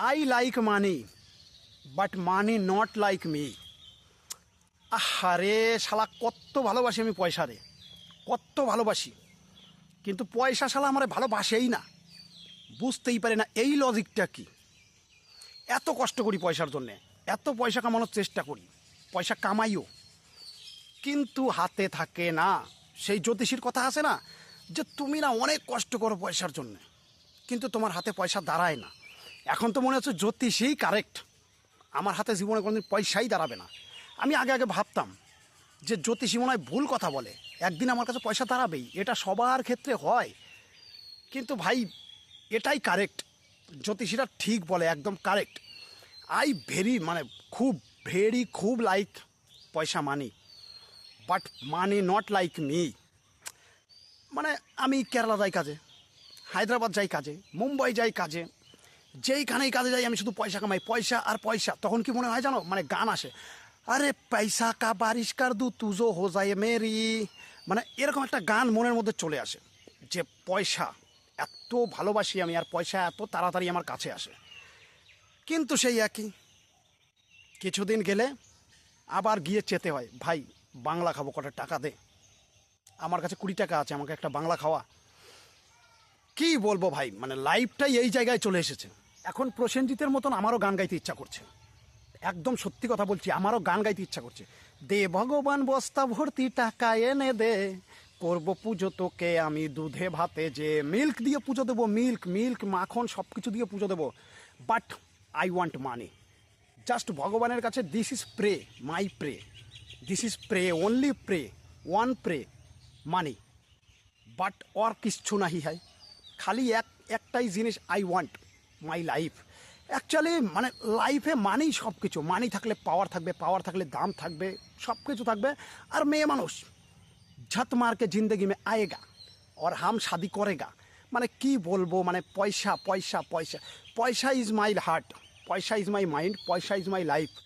I like money but money not like me আহারে, শালা কত ভালোবাসি আমি পয়সা রে। কত ভালোবাসি। কিন্তু পয়সা শালা আমার ভালোবাসেই না। বুঝতেই পারে না এই লজিকটা কি। এত কষ্ট করি পয়সার জন্যে। এত পয়সা কামানোর চেষ্টা করি। পয়সা কামাইও। কিন্তু হাতে থাকে না। সেই জ্যোতিষীর কথা আছে না, যে তুমি না অনেক কষ্ট করো পয়সার জন্য। কিন্তু তোমার হাতে পয়সা দাঁড়ায় না। এখন তো মনে হচ্ছে জ্যোতিষই কারেক্ট আমার হাতে জীবনে কোনোদিন পয়সাই দাঁড়াবে না। আমি আগে আগে ভাবতাম যে জ্যোতিষী মনে হয় ভুল কথা বলে। একদিন আমার কাছে পয়সা দাঁড়াবেই, এটা সবার ক্ষেত্রে হয়। কিন্তু ভাই, এটাই কারেক্ট জ্যোতিষীরা ঠিক বলে, একদম কারেক্ট আই ভেরি মানে খুব ভেরি খুব লাইক পয়সা money but money not like me মানে আমি কেরালা যাই কাজে, হায়দ্রাবাদ যাই কাজে, মুম্বাই যাই কাজে। যেইখানেই কাজে যাই, আমি শুধু পয়সা কামাই। পয়সা আর পয়সা। তখন কি মনে হয় জানো? মানে গান আসে। আরে পয়সা কা বারিশ কার দু তুজো হো যায় মেরি। মানে এরকম একটা গান মনের মধ্যে চলে আসে। যে পয়সা, এত ভালোবাসি আমি আর পয়সা এত তাড়াতাড়ি আমার কাছে আসে। কিন্তু সেই একই। কিছুদিন গেলে আবার গিয়ে চেতে হয়, ভাই, বাংলা খাব, কটা টাকা দে। আমার কাছে কুড়ি টাকা আছে, আমাকে একটা বাংলা খাওয়া। কি বলব ভাই? মানে লাইফটাই এই জায়গায় চলে এসেছে। এখন প্রসেনজিতের মতন আমারও গান গাইতে ইচ্ছা করছে। একদম সত্যি কথা বলছি, আমারও গান গাইতে ইচ্ছা করছে। দে ভগবান বস্তা ভর্তি টাকা এনে দে, করব পুজো তোকে, আমি দুধে ভাতে যে মিল্ক দিয়ে পুজো দেবো মিল্ক মিল্ক মাখন সব কিছু দিয়ে পুজো দেবো। But I want money just ভগবানের কাছে this is pray my pray this is pray only pray one pray money but और কিচ্ছু নাহি হয় খালি এক, একটাই জিনিস I want my life actually মানে লাইফে মানেই সব কিছু মানি থাকলে পাওয়ার থাকবে পাওয়ার থাকলে দাম থাকবে সব কিছু থাকবে। আর মেয়ে মানুষ, ঝত মারকে জিন্দগি মে আয়েগা और হাম শাদি করেগা। মানে কি বলব মানে পয়সা পয়সা পয়সা। পয়সা ইজ মাই হার্ট পয়সা ইজ মাই মাইন্ড পয়সা ইজ মাই লাইফ